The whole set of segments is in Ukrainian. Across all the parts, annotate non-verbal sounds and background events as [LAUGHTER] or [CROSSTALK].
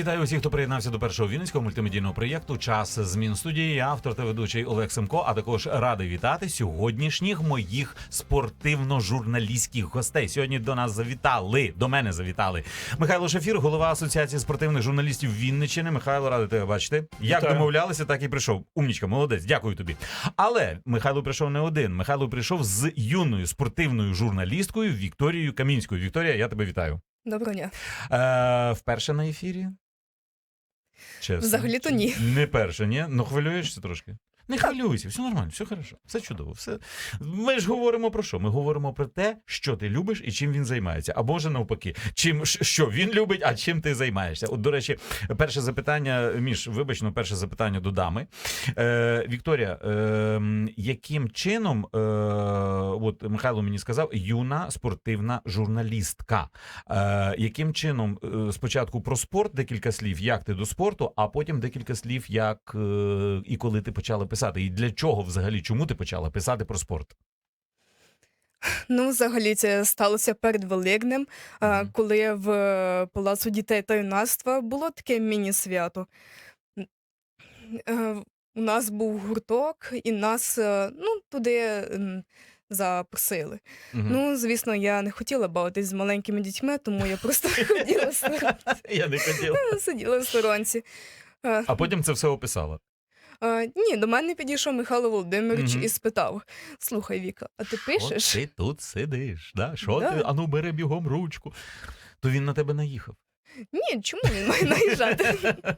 Вітаю усіх, хто приєднався до першого вінницького мультимедійного проєкту Час змін студії. Я автор та ведучий Олег Семко. А також радий вітати сьогоднішніх моїх спортивно-журналістських гостей. Сьогодні до нас завітали. До мене завітали Михайло Шафір, голова асоціації спортивних журналістів Вінниччини. Михайло, радий тебе бачити. Як Вітаю. домовлялися, так і прийшов. Умнічка, молодець. Дякую тобі. Але Михайло прийшов не один. Михайло прийшов з юною спортивною журналісткою Вікторією Камінською. Вікторія, я тебе вітаю. Доброго дня. Е, вперше на ефірі? Чесно. Взагалі-то ні. Не перше, ні? Ну хвилюєшся трошки. Не хвилюйся, все нормально, все хорошо, все чудово. Все. Ми ж говоримо про що? Ми говоримо про те, що ти любиш і чим він займається. Або ж навпаки, чим що він любить, а чим ти займаєшся. От, до речі, перше запитання, Міш, вибач, ну, перше запитання до дами. Е, Вікторія, е, яким чином, е, от Михайло мені сказав, юна спортивна журналістка. Е, яким чином е, спочатку про спорт, декілька слів, як ти до спорту, а потім декілька слів, як е, і коли ти почала писати, і для чого взагалі, чому ти почала писати про спорт? Ну, взагалі, це сталося перед Великднем, а, Мгм. коли в е, Палацу дітей та юнацтва було таке міні-свято. Е, У нас був гурток, і нас е, ну, туди запросили. Мгм. Ну, звісно, я не хотіла бавитись з маленькими дітьми, тому я просто [LAUGHS] ходила в сторонці, Я не хотів. сиділа в сторонці. Е, А потім це все описала. Е, Ні, до мене підійшов Михайло Володимирович і спитав: Слухай, Віка, а ти пишеш? Ти тут сидиш, да? що ти? Ану, бери бігом ручку. То він на тебе наїхав. Ні, чому він має наїжджати? [LAUGHS]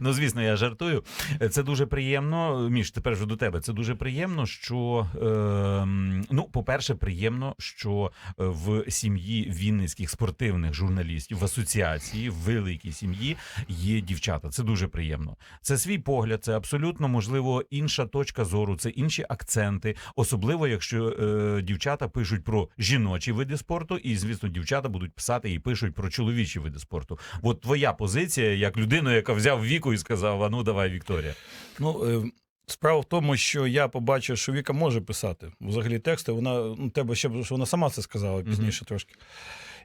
Ну, звісно, я жартую. Це дуже приємно. Міш, тепер вже до тебе. Це дуже приємно, що е, ну, по-перше, приємно, що е, в сім'ї вінницьких спортивних журналістів в асоціації, в великій сім'ї є дівчата. Це дуже приємно. Це свій погляд, це абсолютно можливо інша точка зору, це інші акценти, особливо якщо е, дівчата пишуть про жіночі види спорту, і звісно, дівчата будуть писати і пишуть про чоловічі види спорту. От твоя позиція, як людина, яка взяв віку і сказав: а ну давай, Вікторія. Ну, е, справа в тому, що я побачив, що Віка може писати взагалі тексти. Вона ну, тебе ще що вона сама це сказала пізніше трошки.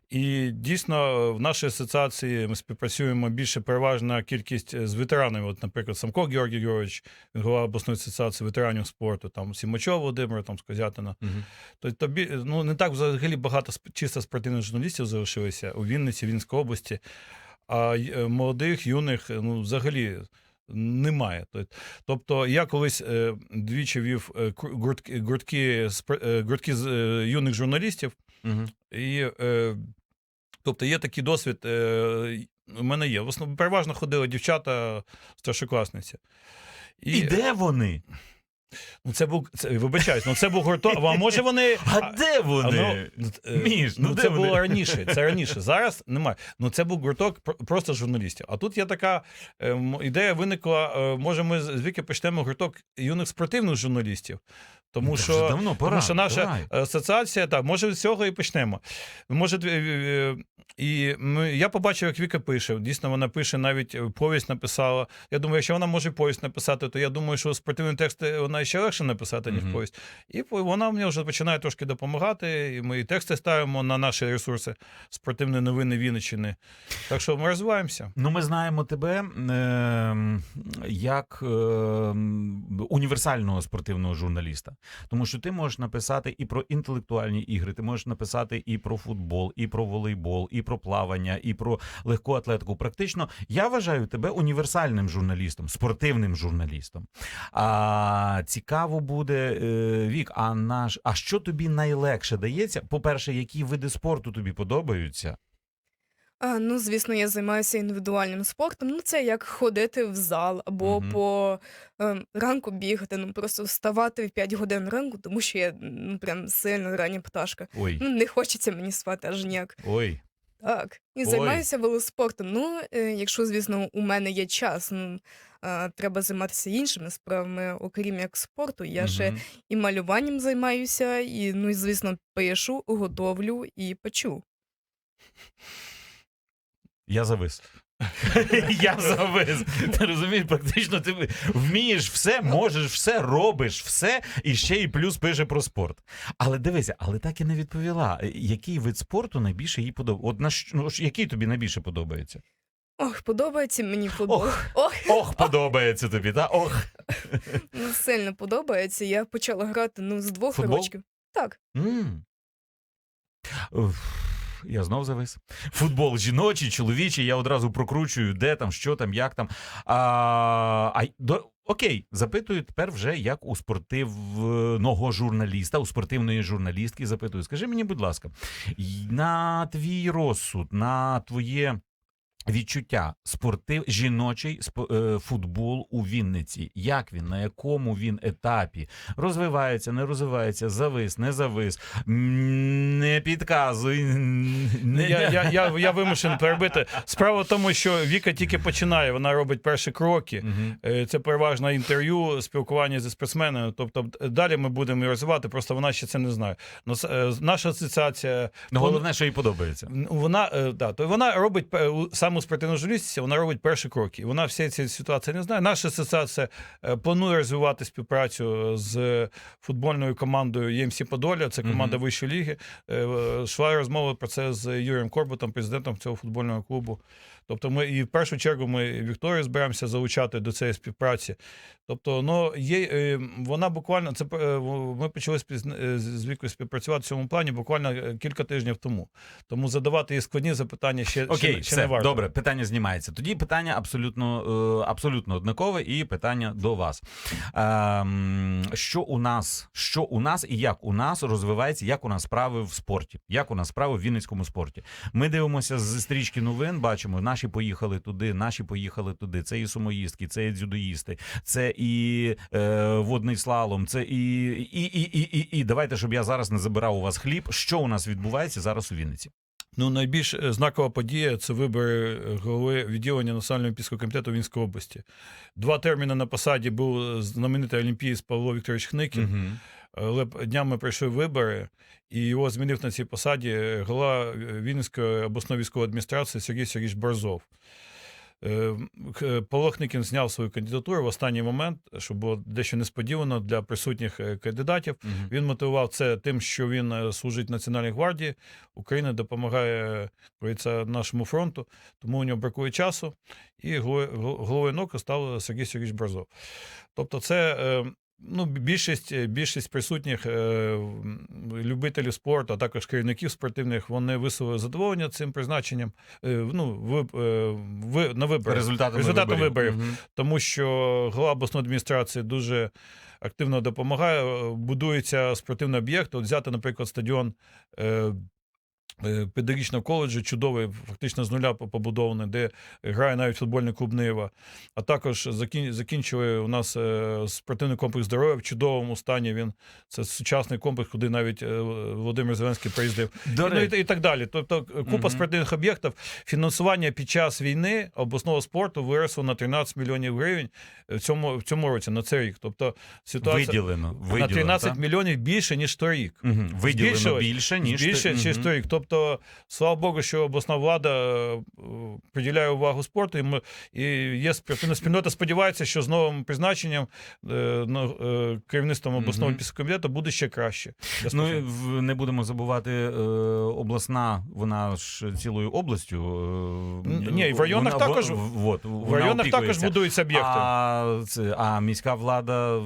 І дійсно, в нашій асоціації ми співпрацюємо більше переважна кількість е, з ветеранами. От, наприклад, Самко Георгій Георгійович, він голова обласної асоціації ветеранів спорту, там Сімачов Володимир, там Скозятина. Тобто тобі ну не так взагалі багато чисто спортивних журналістів залишилося у Вінниці, Вінницькій області, а е, молодих, юних ну взагалі. Немає. Тобто я колись е, двічі вів е, гуртки, гуртки, е, гуртки з е, юних журналістів, Угу. і е, тобто є такий досвід. Е, у мене є. В основному переважно ходили дівчата, старшокласниці. І, де вони? Ну, це був це, вибачаюсь, ну це був гурток. А може вони. [LAUGHS] А де вони? ну, Між, ну ну, де це вони? було раніше. Це раніше. Зараз немає. Ну це був гурток просто журналістів. А тут є така е, ідея виникла. е, може, ми звідки почнемо гурток юних спортивних журналістів. Тому що, давно пора, тому що наша давай. асоціація, так, може, з цього і почнемо. Може, е, е, і ми, я побачив, як Віка пише. Дійсно, вона пише, навіть е, повість написала. Я думаю, якщо вона може повість написати, то я думаю, що спортивні тексти вона ще легше написати, ніж Мгм. повість. І вона мені вже починає трошки допомагати. І ми і тексти ставимо на наші ресурси спортивні новини Вінниччини. Так що ми розвиваємося. Ну, ми знаємо тебе е, як е, універсального спортивного журналіста. Тому що ти можеш написати і про інтелектуальні ігри, ти можеш написати і про футбол, і про волейбол, і про плавання, і про легку атлетику. Практично я вважаю тебе універсальним журналістом, спортивним журналістом. А цікаво буде е, вік. А наш, а що тобі найлегше дається? По-перше, які види спорту тобі подобаються? А, ну, звісно, я займаюся індивідуальним спортом. Ну, це як ходити в зал або Мгм. по ем, ранку бігати. Ну, просто вставати в 5 годин ранку, тому що я ну, прям сильно рання пташка. Ой, Ну, не хочеться мені спати аж ніяк. ой. Так. І Ой. займаюся велоспортом. Ну, е, якщо, звісно, у мене є час, ну, а, треба займатися іншими справами, окрім як спорту. Я ще і малюванням займаюся, і, ну, і, звісно, пишу, готовлю і печу. Я завис. [LAUGHS] Я завис. Ти розумієш, практично ти вмієш все, можеш все, робиш все, і ще і плюс пише про спорт. Але дивися, але так і не відповіла. Який вид спорту найбільше їй подобається? От на що- ну, який тобі найбільше подобається? Ох, подобається мені футбол. Ох. Ох, Ох, подобається тобі, та? Ох. ну, сильно подобається. Я почала грати ну, з двох Футбол? років. Так. М. Я знов завис. Футбол жіночий, чоловічий, я одразу прокручую, де там, що там, як там. А, а до, окей, запитую тепер вже як у спортивного журналіста, у спортивної журналістки. Запитую, скажи мені, будь ласка, на твій розсуд, на твоє. Відчуття спортив жіночий е, футбол у Вінниці. Як він, на якому він етапі розвивається, не розвивається, завис, не завис. Не підказуй. Не, Я, я, я, я вимушений перебити. Справа в тому, що Віка тільки починає, вона робить перші кроки. Е, Це переважно інтерв'ю, спілкування зі спортсменами. Тобто далі ми будемо її розвивати, просто вона ще це не знає. Но е, наша асоціація Ну, головне, що їй подобається. Ну, Вона да, то вона робить саме у спортивній журналістиці, вона робить перші кроки. Вона вся ця ситуація не знає. Наша асоціація е, планує розвивати співпрацю з футбольною командою ЄМСі Подоля. Це команда Мгм. вищої ліги. Шла е, розмова про це з Юрієм Корбутом, президентом цього футбольного клубу. Тобто, ми і в першу чергу ми Вікторію збираємося залучати до цієї співпраці. Тобто, ну є е, вона буквально це е, ми почали е, з- вікою співпрацювати в цьому плані буквально кілька тижнів тому. Тому задавати їй складні запитання ще, Окей, ще, ще все, не варто. добре, питання знімається. Тоді питання абсолютно, абсолютно однакове, і питання до вас. Ем, що у нас, що у нас і як у нас розвивається, як у нас справи в спорті, як у нас справи в Вінницькому спорті. Ми дивимося з стрічки новин, бачимо, наші поїхали туди, наші поїхали туди. Це і сумоїстки, це і дзюдоїсти, це і е, водний слалом, це і, і, і, і, і, і. Давайте, щоб я зараз не забирав у вас хліб. Що у нас відбувається зараз у Вінниці? Ну, найбільш е, знакова подія це вибори е, голови відділення Національного олімпійського комітету Вінської області. Два терміни на посаді був знаменитий олімпієць Павло Вікторович Хникін. Мгм. Але днями прийшли вибори, і його змінив на цій посаді е, голова е, Вінницької обласної військової адміністрації Сергій Сергійович Борзов. Е, Х- Павло Хникін зняв свою кандидатуру в останній момент, що було дещо несподівано для присутніх кандидатів. Мгм. Він мотивував це тим, що він служить Національній гвардії. Україна допомагає нашому фронту, тому у нього бракує часу. І головою головою НОК став Сергій Сергійович Борзов. Тобто, це. Е, Ну, більшість, більшість присутніх е, любителів спорту, а також керівників спортивних, вони висловили задоволення цим призначенням е, ну, ви, е, ви, на виборах. Результатами, Результатами виборів. Мгм. Тому що голова обласної адміністрації дуже активно допомагає. Е, Будується спортивний об'єкт. От взяти, наприклад, стадіон. Е, е, Педагогічного коледжу чудовий, фактично з нуля побудований, де грає навіть футбольний клуб Нива. А також закін... закінчили у нас е, спортивний комплекс здоров'я в чудовому стані. Він це сучасний комплекс, куди навіть е, Володимир Зеленський приїздив. До Ну, і, і так далі. Тобто купа Мгм. спортивних об'єктів. Фінансування під час війни обласного спорту виросло на 13 мільйонів гривень в цьому, в цьому році, на цей рік. Тобто ситуація виділено, виділено на 13 так? мільйонів більше, ніж торік. Мгм. Виділено більше, ніж Більше, ніж торік. Тобто, слава Богу, що обласна влада е, приділяє увагу спорту, і, ми, і є спортивна спільнота. Сподівається, що з новим призначенням е, ну, е, керівництвом обласного олімпійського комітету буде ще краще. Ну, і не будемо забувати, обласна, вона ж цілою областю. ні, в районах вона- також- в- от, в районах також будуються об'єкти. А, а міська влада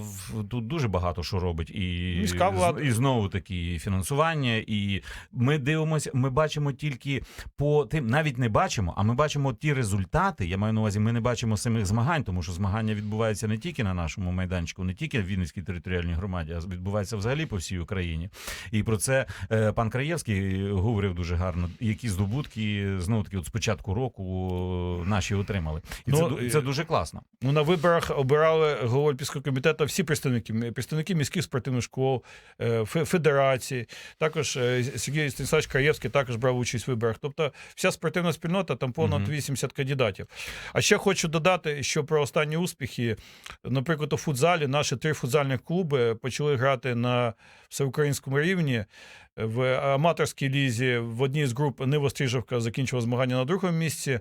тут дуже багато що робить. І, Міська влада. і знову таки фінансування. І ми дивимося, ми бачимо тільки по тим, навіть не бачимо, а ми бачимо ті результати. Я маю на увазі, ми не бачимо самих змагань, тому що змагання відбуваються не тільки на нашому майданчику, не тільки в Вінницькій територіальній громаді, а відбувається взагалі по всій Україні. І про це е, пан Краєвський говорив дуже гарно. Які здобутки знову таки, от з початку року наші отримали. І Ну, це, це дуже класно. Ну, на виборах обирали голову Олімпійського комітету всі представники, представники міських спортивних школ, е, фе- Також е, Сергій Станіславович Краєвський Житомирський також брав участь в виборах. Тобто вся спортивна спільнота, там понад Мгм. 80 кандидатів. А ще хочу додати, що про останні успіхи, наприклад, у футзалі наші три футзальних клуби почали грати на всеукраїнському рівні. В аматорській лізі в одній з груп Нива Стрижівка закінчила змагання на другому місці.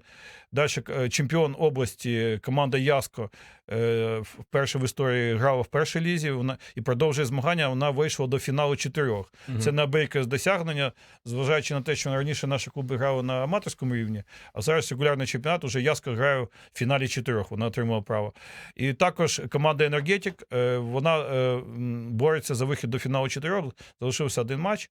Далі е, чемпіон області команда Яско е, вперше в історії грала в першій лізі. Вона і продовжує змагання. Вона вийшла до фіналу чотирьох. Це неабияке досягнення, зважаючи на те, що раніше наші клуби грали на аматорському рівні, а зараз регулярний чемпіонат уже Яско грає в фіналі чотирьох. Вона отримала право. І також команда Енергетик е, вона бореться за вихід до фіналу чотирьох. Залишився один матч.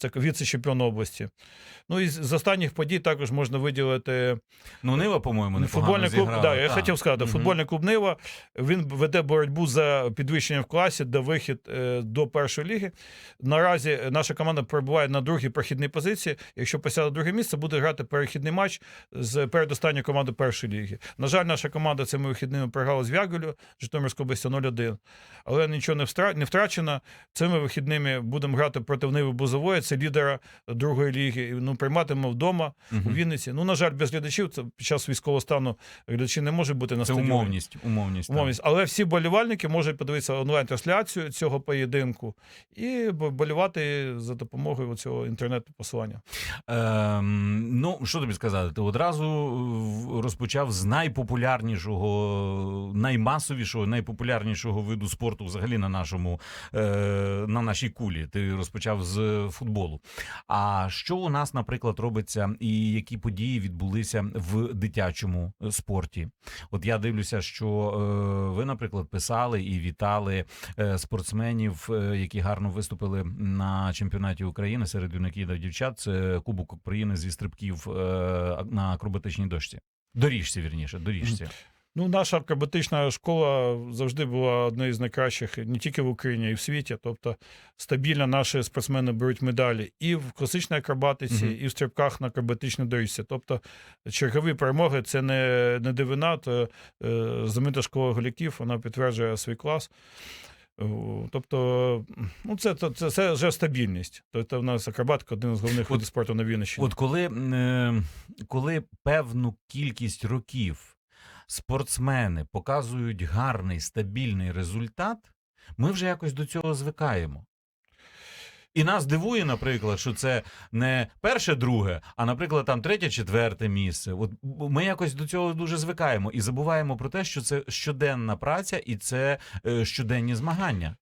Це віце-чемпіон області. Ну і з останніх подій також можна виділити Ну, Нива, по-моєму, не футбольний клуб. Да, я хотів сказати, Мгм. футбольний клуб Нива. Він веде боротьбу за підвищення в класі, де вихід е, до першої ліги. Наразі наша команда перебуває на другій прохідній позиції. Якщо посяде друге місце, буде грати перехідний матч з передостанньою командою першої ліги. На жаль, наша команда цими вихідними програла з Вягелю Житомирської області 0-1. Але нічого не втрачено. Цими вихідними будемо грати проти Ниви Бузової, це лідера другої ліги. Ну, прийматимемо вдома у Вінниці. Ну, на жаль, без глядачів це під час військового стану глядачі не можуть бути на Це стадіоні. умовність. Умовність. так. Умовність. Але всі болівальники можуть подивитися онлайн-трансляцію цього поєдинку і бо- болівати за допомогою цього інтернет-посилання. Ем, ну, що тобі сказати? Ти одразу е, розпочав з найпопулярнішого, наймасовішого, найпопулярнішого виду спорту взагалі на нашому е, на нашій кулі. Ти розпочав з футболу. А що у нас, наприклад, робиться, і які події відбулися в дитячому е, спорті? От я дивлюся, що е, ви, наприклад, писали і вітали е, спортсменів, які гарно виступили на чемпіонаті України серед юнаків та дівчат. Це Кубок України зі стрибків на акробатичній дошці. Доріжці, вірніше, доріжці. Ну, наша акробатична школа завжди була однією з найкращих не тільки в Україні, а й в світі. Тобто стабільно наші спортсмени беруть медалі і в класичній акробатиці, Мгм. і в стрибках на акробатичній доріжці. Тобто чергові перемоги це не, не дивина, то е, знаменита школа голяків, вона підтверджує свій клас. Тобто, ну це, це, це, це вже стабільність. Тобто, в нас акробатика один з головних От- видів спорту на Вінниччині. От коли, е, коли певну кількість років спортсмени показують гарний стабільний результат, ми вже якось до цього звикаємо. І нас дивує, наприклад, що це не перше, друге, а, наприклад, там третє, четверте місце. От ми якось до цього дуже звикаємо і забуваємо про те, що це щоденна праця і це е, щоденні змагання.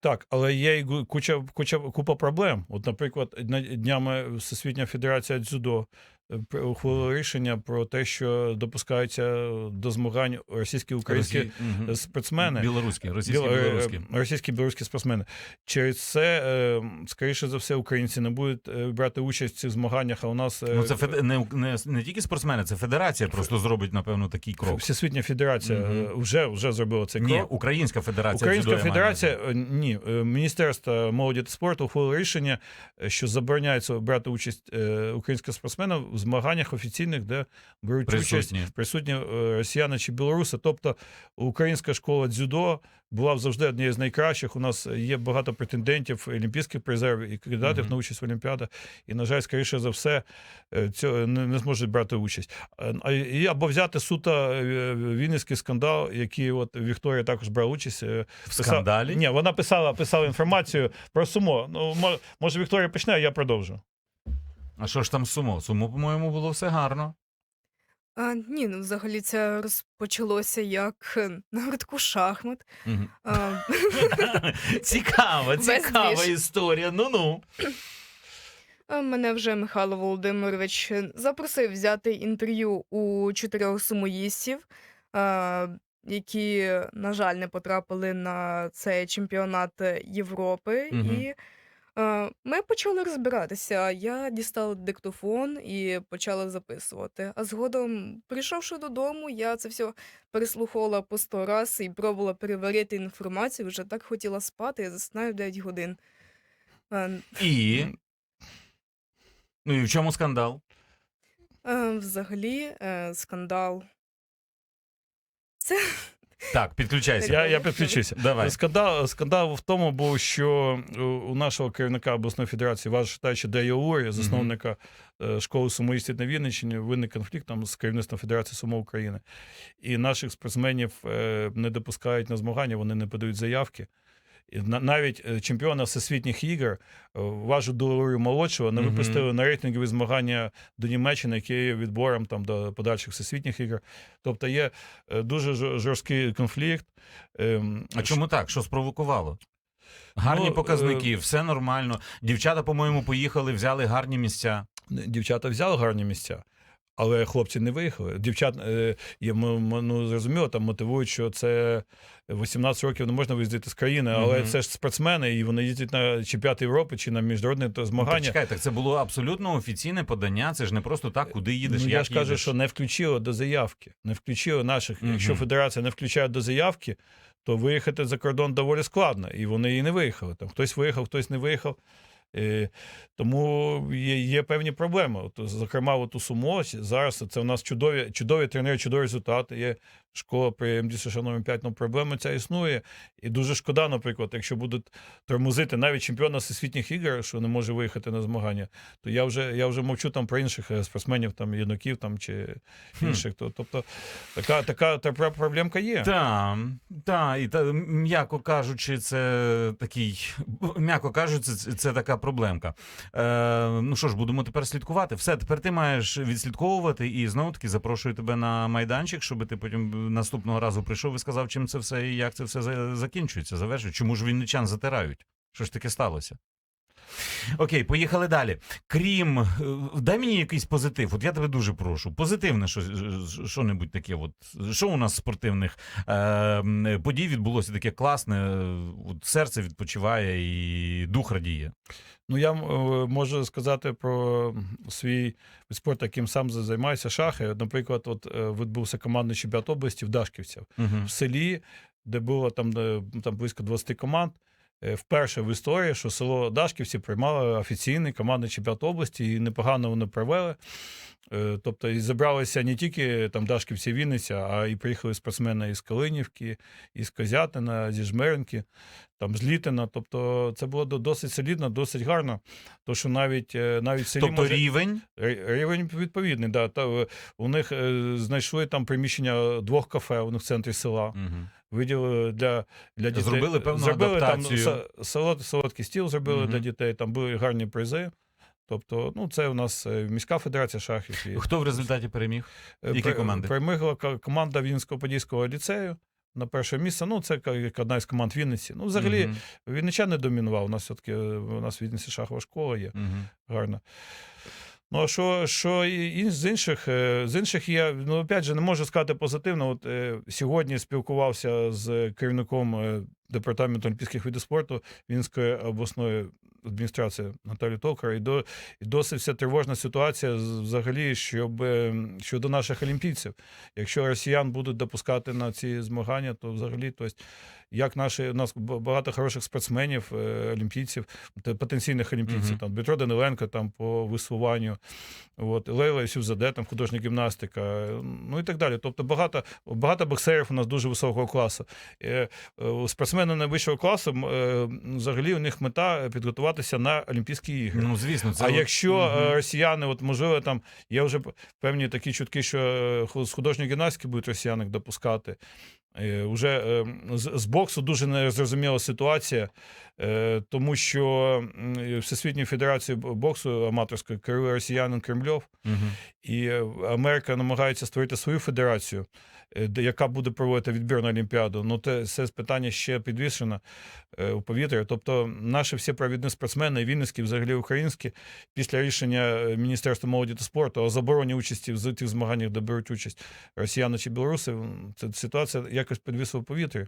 Так, але є і куча, куча купа проблем. От, наприклад, днями Всесвітня Федерація дзюдо ухвалила рішення про те, що допускаються до змагань російські українські Росі- спортсмени. білоруські, російські, Біл- е, білоруські. російські білоруські спортсмени. Через це, е, скоріше за все, українці не будуть е, брати участь в цих змаганнях, а у нас Ну, це фед... не, не, не тільки спортсмени, це федерація просто зробить, напевно, такий крок. Всесвітня Федерація е, вже, вже зробила цей крок. Ні, Українська федерація. Українська дзюдо, федерація ні, Міністерство молоді та спорту ухвалило рішення, що забороняється брати участь українських спортсменів в змаганнях офіційних, де беруть Присутні. участь присутні е, росіяни чи білоруси. Тобто українська школа дзюдо була завжди однією з найкращих. У нас є багато претендентів, олімпійських призерів і кандидатів Мгм. на участь в Олімпіадах. І, на жаль, скоріше за все, е, цього не, зможуть брати участь. І або взяти суто е, Вінницький скандал, який от Вікторія також брала участь. В скандалі? ні, вона писала, писала інформацію про сумо. Ну, може, Вікторія почне, а я продовжу. А що ж там сумо? Сумо, по-моєму, було все гарно. А, ні, ну взагалі це розпочалося як е, на гуртку шахмат. Мгм. А, [LAUGHS] Цікава, цікава історія. Ну-ну. а Мене вже Михайло Володимирович запросив взяти інтерв'ю у чотирьох сумоїстів, а, які, на жаль, не потрапили на цей чемпіонат Європи. Мгм. І ми почали розбиратися. Я дістала диктофон і почала записувати. А згодом, прийшовши додому, я це все переслуховувала по сто раз і пробувала переварити інформацію. Вже так хотіла спати, я засинаю 9 годин. І. [LAUGHS] Ну і в чому скандал? Е, Взагалі, е, скандал. Це [LAUGHS] Так, підключайся. Я, я підключуся. Давай. Скандал, скандал в тому був, що у- у нашого керівника обласної федерації Ваш Штача Дея Лорі, засновника е, школи сумоїстів на Вінниччині, виник конфлікт там з керівництвом Федерації сумо України. І наших спортсменів е, не допускають на змагання, вони не подають заявки. Навіть е, чемпіона всесвітніх ігор е, Важу Долорію молодшого не випустили на рейтингові змагання до Німеччини, які є відбором там до подальших всесвітніх ігор. Тобто є е, дуже жорсткий конфлікт. Ем, А чому так? Що спровокувало? Гарні Ну, показники, все нормально. Дівчата, по-моєму, поїхали, взяли гарні місця. Дівчата взяли гарні місця. Але хлопці не виїхали. Дівчат е, ну, зрозуміло, там мотивують, що це 18 років не можна виїздити з країни, але Мгм. це ж спортсмени, і вони їздять на чемпіонат Європи чи на міжнародне Ну, змагання. так чекай, так це було абсолютно офіційне подання. Це ж не просто так, куди їдеш, ну, як я ж кажу, їдеш. що не включили до заявки. Не включили наших. Мгм. Якщо федерація не включає до заявки, то виїхати за кордон доволі складно. І вони і не виїхали. Там хтось виїхав, хтось не виїхав. Е, тому є, є певні проблеми. От, зокрема, от у Сумо зараз це у нас чудові, чудові тренери, чудові результати. Є школа при МД США номер 5, ну проблема ця існує. І дуже шкода, наприклад, якщо будуть тормозити навіть чемпіона всесвітніх ігор, що не може виїхати на змагання, то я вже я вже мовчу там про інших е, спортсменів, там юнаків там чи інших. То, тобто така, така та проблемка є. Так, та, і та, м'яко кажучи, це такий, м'яко кажучи, це, це така проблемка. Е, ну що ж, будемо тепер слідкувати. Все, тепер ти маєш відслідковувати і знову таки запрошую тебе на майданчик, щоб ти потім наступного разу прийшов і сказав, чим це все і як це все закінчується, завершується. Чому ж вінничан затирають? Що ж таке сталося? Окей, поїхали далі. Крім, е, дай мені якийсь позитив. От я тебе дуже прошу. Позитивне що, що-небудь таке. От, що у нас спортивних е, подій відбулося таке класне, е, от серце відпочиває і дух радіє. Ну я е, можу сказати про свій вид спорту, яким сам займаюся шахи. Наприклад, от е, відбувся командний чемпіонат області в Дашківцях. Угу. в селі, де було там, там близько 20 команд. Е, Вперше в історії, що село Дашківці приймало офіційний командний чемпіонат області, і непогано вони провели. Е, Тобто і зібралися не тільки там Дашківці Вінниця, а і приїхали спортсмени із Калинівки, із Козятина, зі Жмеринки, там з Літина. Тобто це було досить солідно, досить гарно. То що навіть, е, навіть селі Тобто може... рівень. Рівень відповідний, да. Та, у них знайшли там приміщення двох кафе у них в центрі села. Угу. Виділили для, для дітей. Зробили певну зробили адаптацію. там солод, солодкий стіл зробили Мгм. для дітей, там були гарні призи. Тобто, ну, це у нас е, міська федерація шахів. І, Хто в результаті переміг? е, які команди? Перемогла команда Вінницького-Подільського ліцею на перше місце. Ну, це як одна із команд Вінниці. Ну, взагалі, Мгм. Вінничан не домінував. У нас все-таки е, у нас в Вінниці шахова школа є Мгм. гарно. Ну, що, що і з інших, е, з інших я ну, опять же, не можу сказати позитивно. От е, сьогодні спілкувався з керівником е, департаменту олімпійських видів спорту Вінської обласної адміністрації Наталі Токар, і, до, і досить вся тривожна ситуація взагалі щоб, е, щодо наших олімпійців. Якщо росіян будуть допускати на ці змагання, то взагалі, то есть, як наші у нас багато хороших спортсменів, е, олімпійців, потенційних олімпійців, Мгм. там Дмитро Даниленко там по веслуванню, от Лейла Сюзаде, там художня гімнастика, ну і так далі. Тобто багато, багато боксерів у нас дуже високого класу. Е, у Спортсмени найвищого класу е, взагалі у них мета підготуватися на Олімпійські ігри. Ну, звісно, це А якщо е, росіяни, от можливо, там є вже певні такі чутки, що е, з художньої гімнастики будуть росіяни допускати. Е, Уже е, з, боксу дуже незрозуміла ситуація, е, тому що м, Всесвітньою федерацією боксу аматорською керує росіянин Кремльов, Мгм. і е, Америка намагається створити свою федерацію, е, де- яка буде проводити відбір на Олімпіаду. Ну, те, це питання ще підвішено е, у повітря. Тобто, наші всі провідні спортсмени, вінницькі, взагалі українські, після рішення е, Міністерства молоді та спорту о забороні участі в тих змаганнях, де беруть участь росіяни чи білоруси, ця ситуація якось повітрі.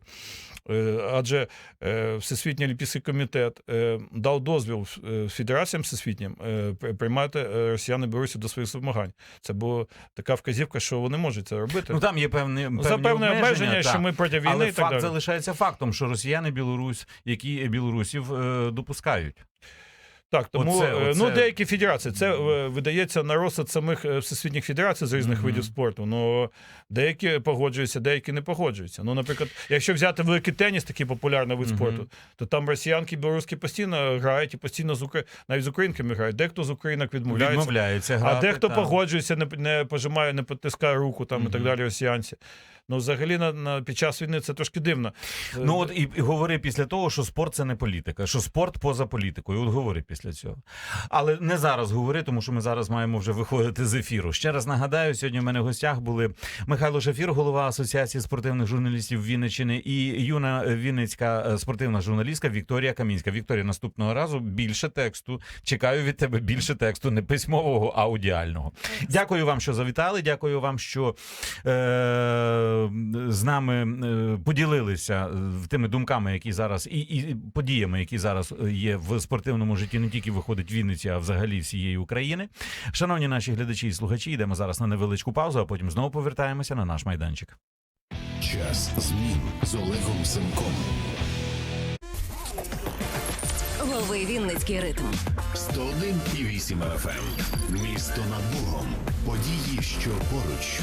Е, Адже е, Всесвітній олімпійський комітет е, дав дозвіл е, федераціям всесвітнім е, приймати е, росіян і білорусів до своїх змагань. Це була така вказівка, що вони можуть це робити. Ну там є певні, певні За певне обмеження, що ми проти війни Але і так факт далі. залишається фактом, що росіяни Білорусь, які білорусів е, допускають. Так, тому Оце- е, оце- ну деякі федерації це е, видається на розсуд самих е, всесвітніх федерацій з різних Мгм. видів спорту. Ну деякі погоджуються, деякі не погоджуються. Ну, наприклад, якщо взяти великий теніс, такий популярний вид Мгм. спорту, то там росіянки, і білоруські постійно грають і постійно з Укра... навіть з українками грають. Дехто з українок відмовляється. Відмовляється грати. А дехто так. погоджується, не, не пожимає, не потискає руку там і так далі росіянці. Ну, взагалі, на, на, під час війни це трошки дивно. Ну от і, і говори після того, що спорт це не політика, що спорт поза політикою. От говори після цього. Але не зараз говори, тому що ми зараз маємо вже виходити з ефіру. Ще раз нагадаю, сьогодні в мене в гостях були Михайло Шафір, голова Асоціації спортивних журналістів Вінниччини, і юна вінницька е, спортивна журналістка Вікторія Камінська. Вікторія, наступного разу більше тексту. Чекаю від тебе більше тексту, не письмового, а аудіального. Дякую вам, що завітали. Дякую вам, що е, з нами е, поділилися е, тими думками, які зараз, і, і подіями, які зараз е, є в спортивному житті, не тільки виходить Вінниці, а взагалі всієї України. Шановні наші глядачі і слухачі, йдемо зараз на невеличку паузу, а потім знову повертаємося на наш майданчик. Час змін з Олегом Семком. Лови Вінницький ритм. 101,8 FM. Місто над Богом. Події, що поруч.